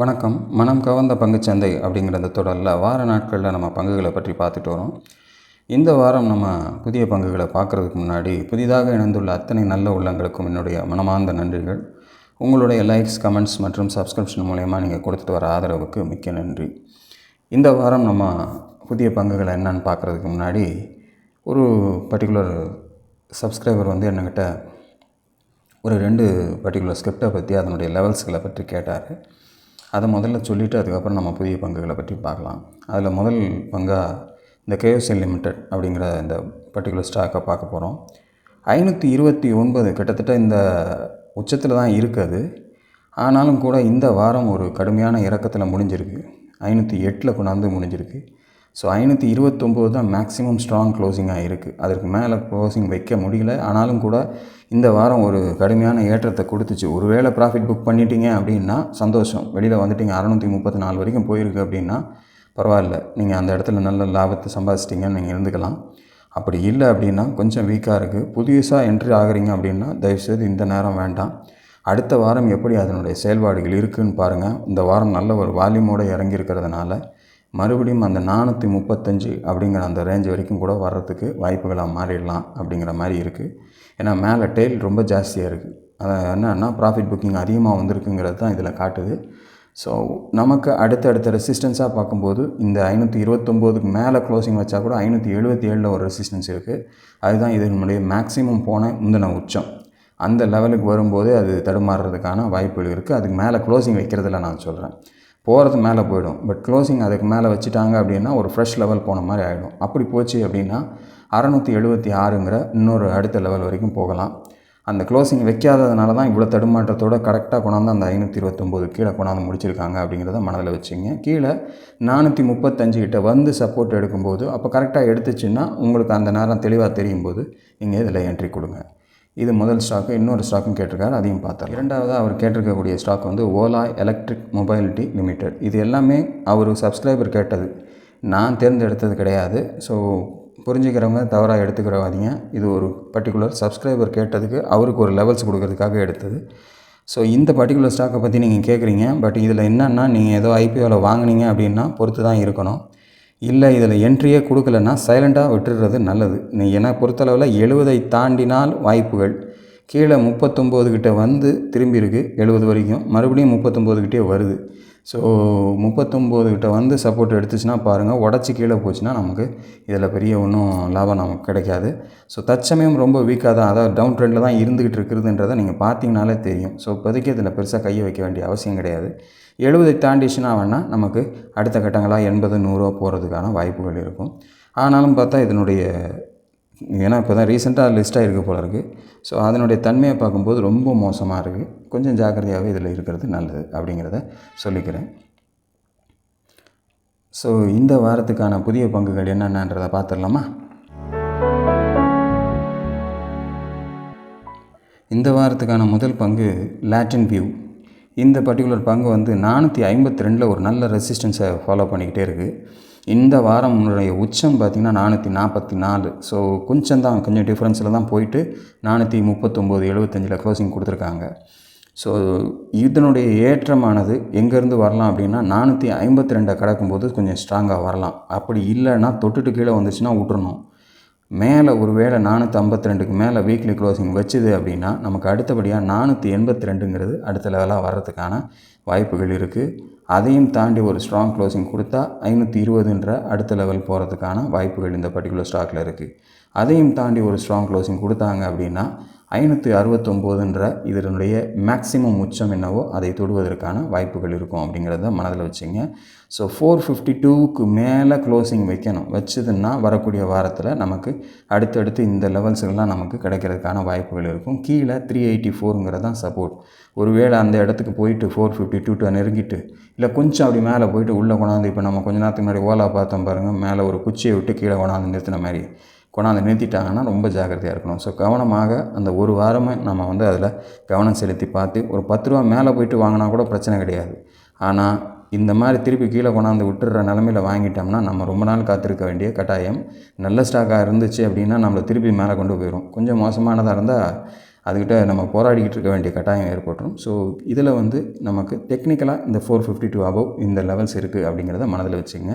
வணக்கம். மனம் கவர்ந்த பங்குச்சந்தை அப்படிங்கிற அந்த தொடரில் வார நாட்களில் நம்ம பங்குகளை பற்றி பார்த்துட்டு வரோம். இந்த வாரம் நம்ம புதிய பங்குகளை பார்க்குறதுக்கு முன்னாடி புதிதாக இணைந்துள்ள அத்தனை நல்ல உள்ளங்களுக்கும் என்னுடைய மனமார்ந்த நன்றிகள். உங்களுடைய லைக்ஸ் கமெண்ட்ஸ் மற்றும் சப்ஸ்கிரிப்ஷன் மூலயமா நீங்கள் கொடுத்துட்டு வர ஆதரவுக்கு மிக்க நன்றி. இந்த வாரம் நம்ம புதிய பங்குகளை என்னன்னு பார்க்குறதுக்கு முன்னாடி ஒரு பர்டிகுலர் சப்ஸ்கிரைபர் வந்து என்கிட்ட ஒரு ரெண்டு பர்டிகுலர் ஸ்கிரிப்டை பற்றி அதனுடைய லெவல்ஸ்களை பற்றி கேட்டார். அதை முதல்ல சொல்லிவிட்டு அதுக்கப்புறம் நம்ம புதிய பங்குகளை பற்றி பார்க்கலாம். அதில் முதல் பங்காக இந்த கேஎஸ்எல் லிமிடெட் அப்படிங்கிற இந்த பர்டிகுலர் ஸ்டாக்கை பார்க்க போகிறோம் ஐநூற்றி இருபத்தி ஒன்பது கிட்டத்தட்ட இந்த உச்சத்தில் தான் இருக்குது ஆனாலும் கூட இந்த வாரம் ஒரு கடுமையான இறக்கத்தில் முடிஞ்சிருக்கு. ஐநூற்றி எட்டில் கொண்டாந்து முடிஞ்சிருக்கு. ஸோ ஐநூற்றி இருபத்தொம்போது தான் மேக்ஸிமம் ஸ்ட்ராங் க்ளோசிங்காக இருக்குது அதற்கு மேலே க்ளோசிங் வைக்க முடியல. ஆனாலும் கூட இந்த வாரம் ஒரு கடுமையான ஏற்றத்தை கொடுத்துச்சு. ஒருவேளை ப்ராஃபிட் புக் பண்ணிட்டீங்க அப்படின்னா சந்தோஷம். வெளியில் வந்துட்டீங்க அறநூற்றி முப்பத்தி நாலு வரைக்கும் போயிருக்கு அப்படின்னா பரவாயில்ல. நீங்கள் அந்த இடத்துல நல்ல லாபத்தை சம்பாதிச்சிட்டிங்கன்னு நீங்கள் இருந்துக்கலாம். அப்படி இல்லை அப்படின்னா கொஞ்சம் வீக்காக இருக்குது புதுசாக என்ட்ரி ஆகுறீங்க அப்படின்னா தயவுசெய்து இந்த நேரம் வேண்டாம். அடுத்த வாரம் எப்படி அதனுடைய செயல்பாடுகள் இருக்குதுன்னு பாருங்கள் இந்த வாரம் நல்ல ஒரு வால்யூமோடு இறங்கியிருக்கிறதுனால மறுபடியும் அந்த நானூற்றி முப்பத்தஞ்சு அப்படிங்கிற அந்த ரேஞ்ச் வரைக்கும் கூட வர்றதுக்கு வாய்ப்புகளாக மாறிடலாம் அப்படிங்கிற மாதிரி இருக்குது ஏன்னா மேலே டெய்ல் ரொம்ப ஜாஸ்தியாக இருக்குது அது என்னன்னா ப்ராஃபிட் புக்கிங் அதிகமாக வந்திருக்குங்கிறது தான் இதில் காட்டுது. ஸோ நமக்கு அடுத்தடுத்த ரெசிஸ்டன்ஸாக பார்க்கும்போது இந்த ஐநூற்றி இருபத்தொம்போதுக்கு மேலே க்ளோசிங் வச்சா கூட ஐநூற்றி எழுபத்தி ஏழில் ஒரு ரெசிஸ்டன்ஸ் இருக்குது அதுதான் இதனுடைய மேக்ஸிமம் போன முந்தின உச்சம். அந்த லெவலுக்கு வரும்போது அது தடுமாறுறதுக்கான வாய்ப்புகள் இருக்குது அதுக்கு மேலே க்ளோசிங் வைக்கிறதில் நான் சொல்கிறேன் போகிறது மேலே போயிடும். பட் க்ளோசிங் அதுக்கு மேலே வச்சுட்டாங்க அப்படின்னா ஒரு ஃப்ரெஷ் லெவல் போன மாதிரி ஆகிடும் அப்படி போச்சு அப்படின்னா அறநூற்றி எழுபத்தி ஆறுங்கிற இன்னொரு அடுத்த லெவல் வரைக்கும் போகலாம். அந்த க்ளோசிங் வைக்காததுனால தான் இவ்வளோ தடுமாற்றத்தோடு கரெக்டாக கொண்டாந்து அந்த ஐநூற்றி இருபத்தொம்போது கீழே கொண்டாந்து முடிச்சிருக்காங்க அப்படிங்கிறத மனதில் வச்சுங்க. கீழே நானூற்றி முப்பத்தஞ்சு கிட்ட வந்து சப்போர்ட் எடுக்கும்போது அப்போ கரெக்டாக எடுத்துச்சுன்னா உங்களுக்கு அந்த நேரம் தெளிவாக தெரியும் போது நீங்கள் இதில் என்ட்ரி கொடுங்க. இது முதல் ஸ்டாக்கு. இன்னொரு ஸ்டாக்கும் கேட்டிருக்காரு அதையும் பார்த்தோம் இரண்டாவதாக அவர் கேட்டிருக்கக்கூடிய ஸ்டாக் வந்து ஓலா எலக்ட்ரிக் மொபைலிட்டி லிமிடெட். இது எல்லாமே அவர் சப்ஸ்கிரைபர் கேட்டது. நான் தேர்ந்தெடுத்தது கிடையாது. ஸோ புரிஞ்சுக்கிறவங்க தவறாக எடுத்துக்கிறவாதீங்க இது ஒரு பர்டிகுலர் சப்ஸ்கிரைபர் கேட்டதுக்கு அவருக்கு ஒரு லெவல்ஸ் கொடுக்கறதுக்காக எடுத்தது. ஸோ இந்த பர்டிகுலர் ஸ்டாக்கை பற்றி நீங்கள் கேட்குறீங்க. பட் இதில் என்னென்னா நீங்கள் ஏதோ ஐபிஓவில் வாங்கினீங்க அப்படின்னா பொறுத்து தான் இருக்கணும். இல்லை இதில் என்ட்ரியே கொடுக்கலன்னா சைலண்ட்டாக விட்டுடுறது நல்லது. நீ என்னை பொறுத்தளவில் எழுபதை தாண்டினால் வாய்ப்புகள். கீழே முப்பத்தொம்போது கிட்டே வந்து திரும்பி இருக்குது எழுபது வரைக்கும். மறுபடியும் முப்பத்தொம்போது கிட்டே வருது. ஸோ முப்பத்தொம்போது கிட்ட வந்து சப்போர்ட் எடுத்துச்சுன்னா பாருங்கள் உடச்சி கீழே போச்சுன்னா நமக்கு இதில் பெரிய ஒன்றும் லாபம் நமக்கு கிடைக்காது. ஸோ தற்சமயம் ரொம்ப வீக்காக தான் அதாவது டவுன் ட்ரெண்டில் தான் இருந்துக்கிட்டு இருக்குதுன்றதை நீங்கள் பார்த்தீங்கனாலே தெரியும். ஸோ இப்போதைக்கு இதில் பெருசாக கையை வைக்க வேண்டிய அவசியம் கிடையாது. எழுபதை தாண்டிச்சுன்னா வேணால் நமக்கு அடுத்த கட்டங்களாக எண்பது நூறுரூவா போகிறதுக்கான வாய்ப்புகள் இருக்கும். ஆனாலும் பார்த்தா இதனுடைய ஏன்னா இப்போ தான் ரீசெண்டாக லிஸ்ட்டாக இருக்க போல இருக்குது ஸோ அதனுடைய தன்மையை பார்க்கும்போது ரொம்ப மோசமாக இருக்குது கொஞ்சம் ஜாக்கிரதையாகவே இதில் இருக்கிறது நல்லது அப்படிங்கிறத சொல்லிக்கிறேன். ஸோ இந்த வாரத்துக்கான புதிய பங்குகள் என்னென்னன்றதை பார்த்துடலாமா? இந்த வாரத்துக்கான முதல் பங்கு லாட்டின் வியூ இந்த பர்டிகுலர் பங்கு வந்து நானூற்றி ஐம்பத்தி ரெண்டில் ஒரு நல்ல ரெசிஸ்டன்ஸை ஃபாலோ பண்ணிக்கிட்டே இருக்குது இந்த வாரம் உன்னுடைய உச்சம் பார்த்திங்கன்னா நானூற்றி நாற்பத்தி நாலு. ஸோ கொஞ்சம் தான் கொஞ்சம் டிஃப்ரென்ஸில் தான் போயிட்டு நானூற்றி முப்பத்தொம்போது எழுபத்தஞ்சில் க்ளோசிங் கொடுத்துருக்காங்க. ஸோ இதனுடைய ஏற்றமானது எங்கேருந்து வரலாம் அப்படின்னா நானூற்றி ஐம்பத்தி ரெண்டை கடக்கும்போது கொஞ்சம் ஸ்ட்ராங்காக வரலாம். அப்படி இல்லைன்னா தொட்டுட்டு கீழே வந்துச்சுன்னா விட்டுறணும். மேலே ஒரு வேளை நானூற்றி ஐம்பத்தி ரெண்டுக்கு மேலே வீக்லி க்ளோசிங் வச்சுது அப்படின்னா நமக்கு அடுத்தபடியாக நானூற்றி எண்பத்தி ரெண்டுங்கிறது அடுத்த லெவலாக வர்றதுக்கான வாய்ப்புகள் இருக்குது அதையும் தாண்டி ஒரு ஸ்ட்ராங் க்ளோசிங் கொடுத்தா ஐநூற்றி இருபதுன்ற அடுத்த லெவல் போகிறதுக்கான வாய்ப்புகள் இந்த பர்டிகுலர் ஸ்டாக்கில் இருக்குது அதையும் தாண்டி ஒரு ஸ்ட்ராங் க்ளோசிங் கொடுத்தாங்க அப்படின்னா ஐநூற்றி அறுபத்தொம்போதுன்ற இதனுடைய மேக்ஸிமம் உச்சம் என்னவோ அதை தொடுவதற்கான வாய்ப்புகள் இருக்கும் அப்படிங்கிறத மனதில் வச்சுங்க. ஸோ ஃபோர் ஃபிஃப்டி டூவுக்கு மேலே க்ளோசிங் வைக்கணும். வச்சதுன்னா வரக்கூடிய வாரத்தில் நமக்கு அடுத்தடுத்து இந்த லெவல்ஸ்லாம் நமக்கு கிடைக்கிறதுக்கான வாய்ப்புகள் இருக்கும். கீழே த்ரீ எயிட்டி ஃபோருங்கிறது தான் சப்போர்ட் ஒருவேளை அந்த இடத்துக்கு போயிட்டு ஃபோர் ஃபிஃப்டி டூ டூ நெருங்கிட்டு இல்லை கொஞ்சம் அப்படி மேலே போயிட்டு உள்ளே கொண்டாந்து இப்போ நம்ம கொஞ்ச நேரத்துக்கு முன்னாடி ஓலா பார்த்தோம் பாருங்கள் மேலே ஒரு குச்சியை விட்டு கீழே கொண்டாந்து நிறுத்தின மாதிரி. கொண்டாந்து நிறுத்திட்டாங்கன்னா ரொம்ப ஜாக்கிரதையாக இருக்கணும். ஸோ கவனமாக அந்த ஒரு வாரமே நம்ம வந்து அதில் கவனம் செலுத்தி பார்த்து ஒரு பத்து ரூபா மேலே போயிட்டு வாங்கினா கூட பிரச்சனை கிடையாது. ஆனால் இந்த மாதிரி திருப்பி கீழே கொண்டாந்து விட்டுற நிலமையில் வாங்கிட்டோம்னா நம்ம ரொம்ப நாள் காத்திருக்க வேண்டிய கட்டாயம். நல்ல ஸ்டாக்காக இருந்துச்சு அப்படின்னா நம்மளை திருப்பி மேலே கொண்டு போயிடும் கொஞ்சம் மோசமானதாக இருந்தால் அதுக்கிட்ட நம்ம போராடிக்கிட்டு இருக்க வேண்டிய கட்டாயம் ஏற்பட்டுரும். ஸோ இதில் வந்து நமக்கு டெக்னிக்கலாக இந்த ஃபோர் ஃபிஃப்டி டூ அபவ் இந்த லெவல்ஸ் இருக்குது அப்படிங்கிறத மனதில் வச்சுங்க.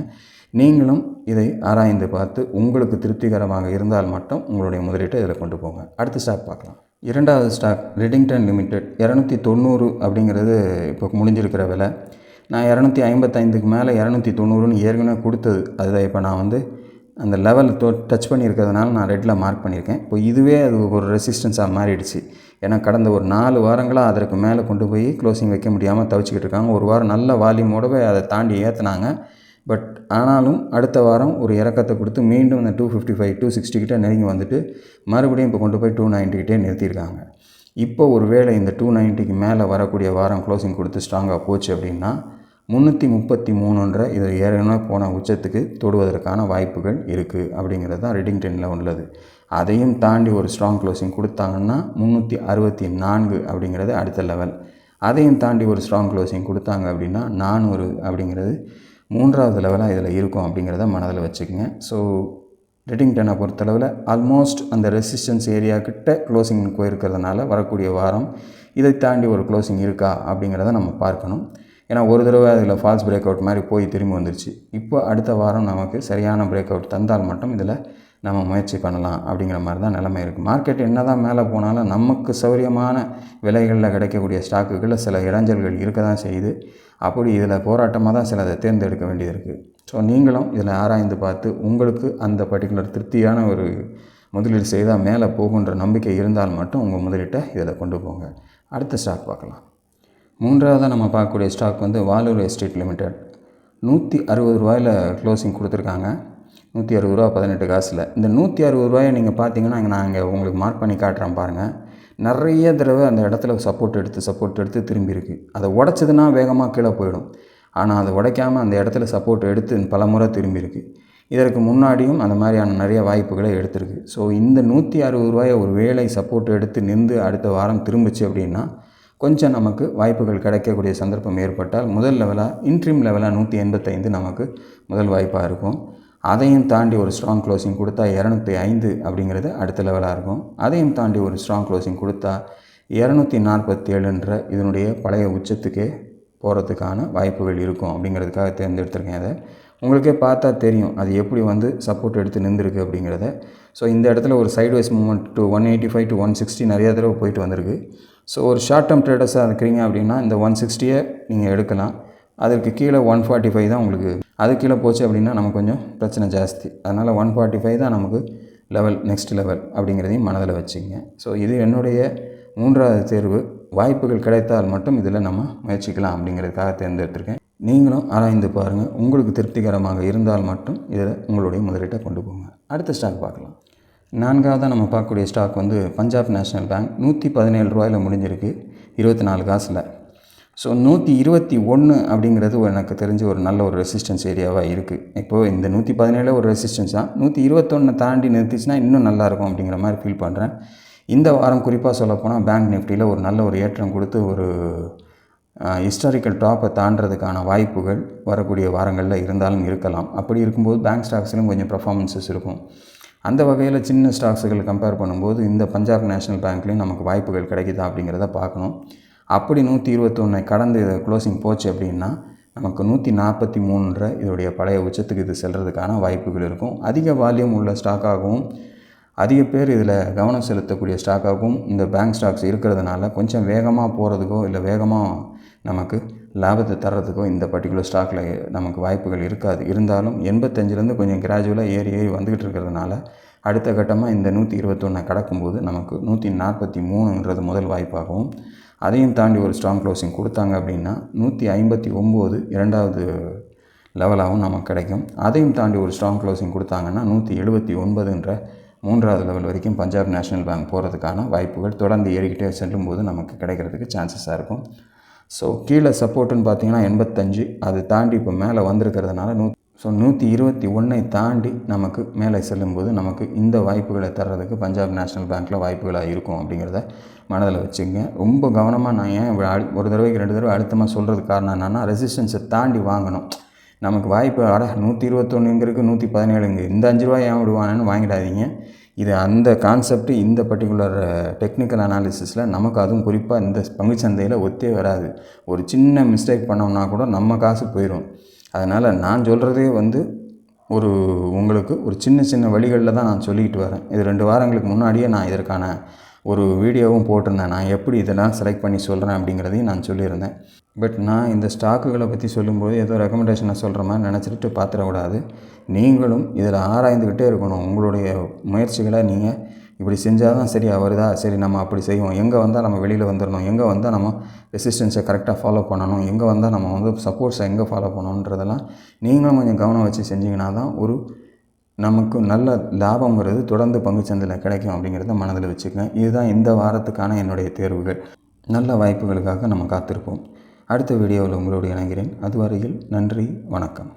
நீங்களும் இதை ஆராய்ந்து பார்த்து உங்களுக்கு திருப்திகரமாக இருந்தால் மட்டும் உங்களுடைய முதலீட்டை இதில் கொண்டு போங்க. அடுத்த ஸ்டாக் பார்க்கலாம். இரண்டாவது ஸ்டாக் ரெடிங்டன் லிமிடெட் இரநூத்தி தொண்ணூறு அப்படிங்கிறது இப்போ முடிஞ்சிருக்கிற விலை. நான் இரநூத்தி ஐம்பத்தைந்துக்கு மேலே இரநூத்தி தொண்ணூறுன்னு ஏற்கனவே கொடுத்தது. அதுதான் இப்போ நான் வந்து அந்த லெவல் டோ டச் பண்ணியிருக்கிறதுனால நான் ரெட்டில் மார்க் பண்ணியிருக்கேன். இப்போ இதுவே அது ஒரு ரெசிஸ்டன்ஸாக மாறிடுச்சு. ஏன்னா கடந்த ஒரு நாலு வாரங்களாக அதற்கு மேலே கொண்டு போய் க்ளோசிங் வைக்க முடியாமல் தவிச்சிக்கிட்டு இருக்காங்க. ஒரு வாரம் நல்ல வால்யூமோடவே அதை தாண்டி ஏற்றுனாங்க பட் ஆனாலும் அடுத்த வாரம் ஒரு இறக்கத்தை கொடுத்து மீண்டும் இந்த two fifty five to sixty கிட்டே நெருங்கி வந்துட்டு மறுபடியும் இப்போ கொண்டு போய் டூ நைன்ட்டிக்கிட்டே நிறுத்தியிருக்காங்க. இப்போ ஒரு வேளை இந்த டூ நைன்ட்டிக்கு மேலே வரக்கூடிய வாரம் க்ளோசிங் கொடுத்து ஸ்ட்ராங்காக போச்சு அப்படின்னா முந்நூற்றி முப்பத்தி மூணுன்ற இது ஏற்கனவே போன உச்சத்துக்கு தொடுவதற்கான வாய்ப்புகள் இருக்குது அப்படிங்கிறது தான் ரெடிங்டனில் உள்ளது. அதையும் தாண்டி ஒரு ஸ்ட்ராங் க்ளோசிங் கொடுத்தாங்கன்னா முந்நூற்றி அறுபத்தி நான்கு அப்படிங்கிறது அடுத்த லெவல் அதையும் தாண்டி ஒரு ஸ்ட்ராங் க்ளோசிங் கொடுத்தாங்க அப்படின்னா நானூறு அப்படிங்கிறது மூன்றாவது லெவலாக இதில் இருக்கும் அப்படிங்கிறத மனதில் வச்சுக்கோங்க. ஸோ ரெட்டிங்டனை பொறுத்தளவில் ஆல்மோஸ்ட் அந்த ரெசிஸ்டன்ஸ் ஏரியா கிட்ட க்ளோசிங் போயிருக்கிறதுனால வரக்கூடிய வாரம் இதை தாண்டி ஒரு க்ளோசிங் இருக்கா அப்படிங்கிறத நம்ம பார்க்கணும். ஏன்னா ஒரு தடவை அதில் ஃபால்ஸ் பிரேக் அவுட் மாதிரி போய் திரும்பி வந்துருச்சு. இப்போ அடுத்த வாரம் நமக்கு சரியான பிரேக் அவுட் தந்தால் மட்டும் இதில் நம்ம முயற்சி பண்ணலாம் அப்படிங்கிற மாதிரி தான் நிலைமை இருக்குது மார்க்கெட் என்ன தான் மேலே போனாலும் நமக்கு சௌரியமான விலைகளில் கிடைக்கக்கூடிய ஸ்டாக்குகளில் சில இடைஞ்சல்கள் இருக்க தான் செய்யுது. அப்படி இதில் போராட்டமாக தான் சில அதை தேர்ந்தெடுக்க வேண்டியது இருக்குது ஸோ நீங்களும் இதில் ஆராய்ந்து பார்த்து உங்களுக்கு அந்த பர்டிகுலர் திருப்தியான ஒரு முதலீடு செய்தால் மேலே போகுன்ற நம்பிக்கை இருந்தால் மட்டும் உங்கள் முதலீட்டை இதில் கொண்டு போங்க. அடுத்த ஸ்டாக் பார்க்கலாம். மூன்றாவதாக நம்ம பார்க்கக்கூடிய ஸ்டாக் வந்து வாலூர் எஸ்டேட் லிமிடெட் நூற்றி அறுபது ரூபாயில் க்ளோசிங் கொடுத்துருக்காங்க. நூற்றி அறுபது ரூபா பதினெட்டு காசில். இந்த நூற்றி அறுபது ரூபாயை நீங்கள் பார்த்தீங்கன்னா இங்கே நாங்கள் இங்கே உங்களுக்கு மார்க் பண்ணி காட்டுறேன் பாருங்கள் நிறைய தடவை அந்த இடத்துல சப்போர்ட் எடுத்து சப்போர்ட் எடுத்து திரும்பி இருக்குது அதை உடச்சதுன்னா வேகமாக கீழே போயிடும். ஆனால் அதை உடைக்காமல் அந்த இடத்துல சப்போர்ட் எடுத்து பல முறை திரும்பி இதற்கு முன்னாடியும் அந்த மாதிரியான நிறைய வாய்ப்புகளை எடுத்திருக்கு. ஸோ இந்த நூற்றி அறுபது ரூபாயை ஒரு வேலை சப்போர்ட் எடுத்து நின்று அடுத்த வாரம் திரும்பிச்சு அப்படின்னா கொஞ்சம் நமக்கு வாய்ப்புகள் கிடைக்கக்கூடிய சந்தர்ப்பம் ஏற்பட்டால் முதல் லெவலாக இன்ட்ரீம் லெவலாக நூற்றி எண்பத்தைந்து நமக்கு முதல் வாய்ப்பாக இருக்கும். அதையும் தாண்டி ஒரு ஸ்ட்ராங் க்ளோசிங் கொடுத்தா இரநூத்தி ஐந்து அப்படிங்கிறது அடுத்த லெவலாக இருக்கும். அதையும் தாண்டி ஒரு ஸ்ட்ராங் க்ளோசிங் கொடுத்தா இரநூத்தி நாற்பத்தி ஏழுன்ற இதனுடைய பழைய உச்சத்துக்கே போகிறதுக்கான வாய்ப்புகள் இருக்கும் அப்படிங்கிறதுக்காக தேர்ந்தெடுத்திருக்கேன் அதை. உங்களுக்கே பார்த்தா தெரியும் அது எப்படி வந்து சப்போர்ட் எடுத்து நின்றுருக்கு அப்படிங்கிறத. ஸோ இந்த இடத்துல ஒரு sidewise movement to one eighty five to one sixty நிறைய தடவை போயிட்டு வந்திருக்கு. ஸோ ஒரு ஷார்ட் டேர்ம் ட்ரேடர்ஸாக இருக்கிறீங்க அப்படின்னா இந்த ஒன் சிக்ஸ்டியை நீங்கள் எடுக்கலாம். அதற்கு கீழே ஒன் ஃபார்ட்டி ஃபைவ் தான் உங்களுக்கு அது கீழே போச்சு அப்படின்னா நமக்கு கொஞ்சம் பிரச்சனை ஜாஸ்தி. அதனால் ஒன் ஃபார்ட்டி ஃபைவ் தான் நமக்கு லெவல் நெக்ஸ்ட் லெவல் அப்படிங்கிறதையும் மனதில் வச்சுங்க ஸோ இது என்னுடைய மூன்றாவது தேர்வு. வாய்ப்புகள் கிடைத்தால் மட்டும் இதில் நம்ம முயற்சிக்கலாம் அப்படிங்கிறதுக்காக தேர்ந்தெடுத்திருக்கேன். நீங்களும் ஆராய்ந்து பாருங்கள் உங்களுக்கு திருப்திகரமாக இருந்தால் மட்டும் இதில் உங்களுடைய முதலீட்டை கொண்டு போங்க. அடுத்த ஸ்டாக் பார்க்கலாம். நான்காவதாக நம்ம பார்க்கக்கூடிய ஸ்டாக் வந்து பஞ்சாப் நேஷ்னல் பேங்க் நூற்றி பதினேழு ரூபாயில் முடிஞ்சிருக்கு இருபத்தி நாலு காசில். ஸோ நூற்றி இருபத்தி ஒன்று அப்படிங்கிறது ஒரு எனக்கு தெரிஞ்ச ஒரு நல்ல ஒரு ரெசிஸ்டன்ஸ் ஏரியாவாக இருக்குது இப்போது இந்த நூற்றி பதினேழு ஒரு ரெசிஸ்டன்ஸ் தான். நூற்றி இருபத்தொன்று தாண்டி நிறுத்திச்சுன்னா இன்னும் நல்லாயிருக்கும் அப்படிங்கிற மாதிரி ஃபீல் பண்ணுறேன் இந்த வாரம் குறிப்பாக சொல்லப்போனால் பேங்க் நிஃப்டியில் ஒரு நல்ல ஒரு ஏற்றம் கொடுத்து ஒரு ஹிஸ்டாரிக்கல் டாப்பை தாண்டதுக்கான வாய்ப்புகள் வரக்கூடிய வாரங்களில் இருந்தாலும் இருக்கலாம். அப்படி இருக்கும்போது பேங்க் ஸ்டாக்ஸ்லையும் கொஞ்சம் பர்ஃபார்மன்ஸஸ் இருக்கும். அந்த வகையில் சின்ன ஸ்டாக்ஸுகள் கம்பேர் பண்ணும்போது இந்த பஞ்சாப் நேஷனல் பேங்க்லேயும் நமக்கு வாய்ப்புகள் கிடைக்குதா அப்படிங்கிறத பார்க்கணும். அப்படி நூற்றி இருபத்தொன்னை கடந்து இதை க்ளோசிங் போச்சு அப்படின்னா நமக்கு நூற்றி நாற்பத்தி மூணுன்ற இதோடைய பழைய உச்சத்துக்கு இது செல்கிறதுக்கான வாய்ப்புகள் இருக்கும். அதிக வால்யூம் உள்ள ஸ்டாக்காகவும் அதிக பேர் இதில் கவனம் செலுத்தக்கூடிய ஸ்டாக்காகவும் இந்த பேங்க் ஸ்டாக்ஸ் இருக்கிறதுனால கொஞ்சம் வேகமாக போகிறதுக்கோ இல்லை வேகமாக நமக்கு லாபத்தை தர்றதுக்கும் இந்த பர்டிகுலர் ஸ்டாக்கில் நமக்கு வாய்ப்புகள் இருக்காது. இருந்தாலும் எண்பத்தஞ்சிலேருந்து கொஞ்சம் கிராஜுவலாக ஏறி ஏறி வந்துக்கிட்டு இருக்கிறதுனால அடுத்த கட்டமாக இந்த நூற்றி இருபத்தொன்னை கடக்கும்போது நமக்கு நூற்றி நாற்பத்தி மூணுன்றது முதல் வாய்ப்பாகவும் அதையும் தாண்டி ஒரு ஸ்ட்ராங் க்ளோசிங் கொடுத்தாங்க அப்படின்னா நூற்றி ஐம்பத்தி ஒம்பது இரண்டாவது லெவலாகவும் நமக்கு கிடைக்கும். அதையும் தாண்டி ஒரு ஸ்ட்ராங் க்ளோசிங் கொடுத்தாங்கன்னா நூற்றி எழுபத்தி ஒன்பதுன்ற மூன்றாவது லெவல் வரைக்கும் பஞ்சாப் நேஷ்னல் பேங்க் போகிறதுக்கான வாய்ப்புகள் தொடர்ந்து ஏறிக்கிட்டே செல்லும்போது நமக்கு கிடைக்கிறதுக்கு சான்சஸாக இருக்கும். ஸோ கீழே சப்போர்ட்டுன்னு பார்த்தீங்கன்னா எண்பத்தஞ்சு. அது தாண்டி இப்போ மேலே வந்திருக்கிறதுனால நூ ஸோ நூற்றி இருபத்தி ஒன்றை தாண்டி நமக்கு மேலே செல்லும்போது நமக்கு இந்த வாய்ப்புகளை தர்றதுக்கு பஞ்சாப் நேஷ்னல் பேங்க்கில் வாய்ப்புகளாக இருக்கும் அப்படிங்கிறத மனதில் வச்சுங்க. ரொம்ப கவனமாக நான் ஏன் ஒரு தடவைக்கு ரெண்டு தடவை அழுத்தமாக சொல்கிறதுக்கு காரணம் என்னென்னா ரெசிஸ்டன்ஸை தாண்டி வாங்கணும். நமக்கு வாய்ப்பு அட நூற்றி இருபத்தொன்னுங்கிறதுக்கு நூற்றி பதினேழு இங்கே இந்த அஞ்சு ரூபாய் ஏன் விடுவானு வாங்கிடாதீங்க. இது அந்த கான்செப்ட் இந்த பர்டிகுலர் டெக்னிக்கல் அனாலிசிஸில் நமக்கு அதுவும் குறிப்பாக இந்த பங்குச்சந்தையில் ஒத்தே வராது. ஒரு சின்ன மிஸ்டேக் பண்ணோம்னா கூட நம்ம காசு போயிடும் அதனால் நான் சொல்கிறதே வந்து ஒரு உங்களுக்கு ஒரு சின்ன சின்ன வழிகளில் தான் நான் சொல்லிக்கிட்டு வரேன். இது ரெண்டு வாரங்களுக்கு முன்னாடியே நான் இதற்கான ஒரு வீடியோவும் போட்டிருந்தேன். நான் எப்படி இதெல்லாம் செலக்ட் பண்ணி சொல்கிறேன் அப்படிங்கிறதையும் நான் சொல்லியிருந்தேன். பட் நான் இந்த ஸ்டாக்குகளை பற்றி சொல்லும்போது ஏதோ ரெக்கமெண்டேஷனை சொல்கிற மாதிரி நினச்சிட்டு பார்த்துடக்கூடாது நீங்களும் இதில் ஆராய்ந்துக்கிட்டே இருக்கணும். உங்களுடைய முயற்சிகளை நீங்கள் இப்படி செஞ்சால் தான் சரி வருதா சரி நம்ம அப்படி செய்வோம். எங்கே வந்தால் நம்ம வெளியில் வந்துடணும் எங்கே வந்தால் நம்ம ரெசிஸ்டன்ஸை கரெக்டாக ஃபாலோ பண்ணணும்? எங்கே வந்தால் நம்ம வந்து சப்போர்ட்ஸை எங்கே ஃபாலோ பண்ணணுன்றதெல்லாம் நீங்களும் கொஞ்சம் கவனம் வச்சு செஞ்சிங்கன்னா தான் ஒரு நமக்கு நல்ல லாபங்கிறது தொடர்ந்து பங்குச்சந்தையில் கிடைக்கும் அப்படிங்கிறத மனதில் வச்சுக்கங்க. இதுதான் இந்த வாரத்துக்கான என்னுடைய தேர்வுகள். நல்ல வாய்ப்புகளுக்காக நம்ம காத்திருப்போம். அடுத்த வீடியோவில் உங்களோடு இணைகிறேன். அதுவரையில் நன்றி வணக்கம்.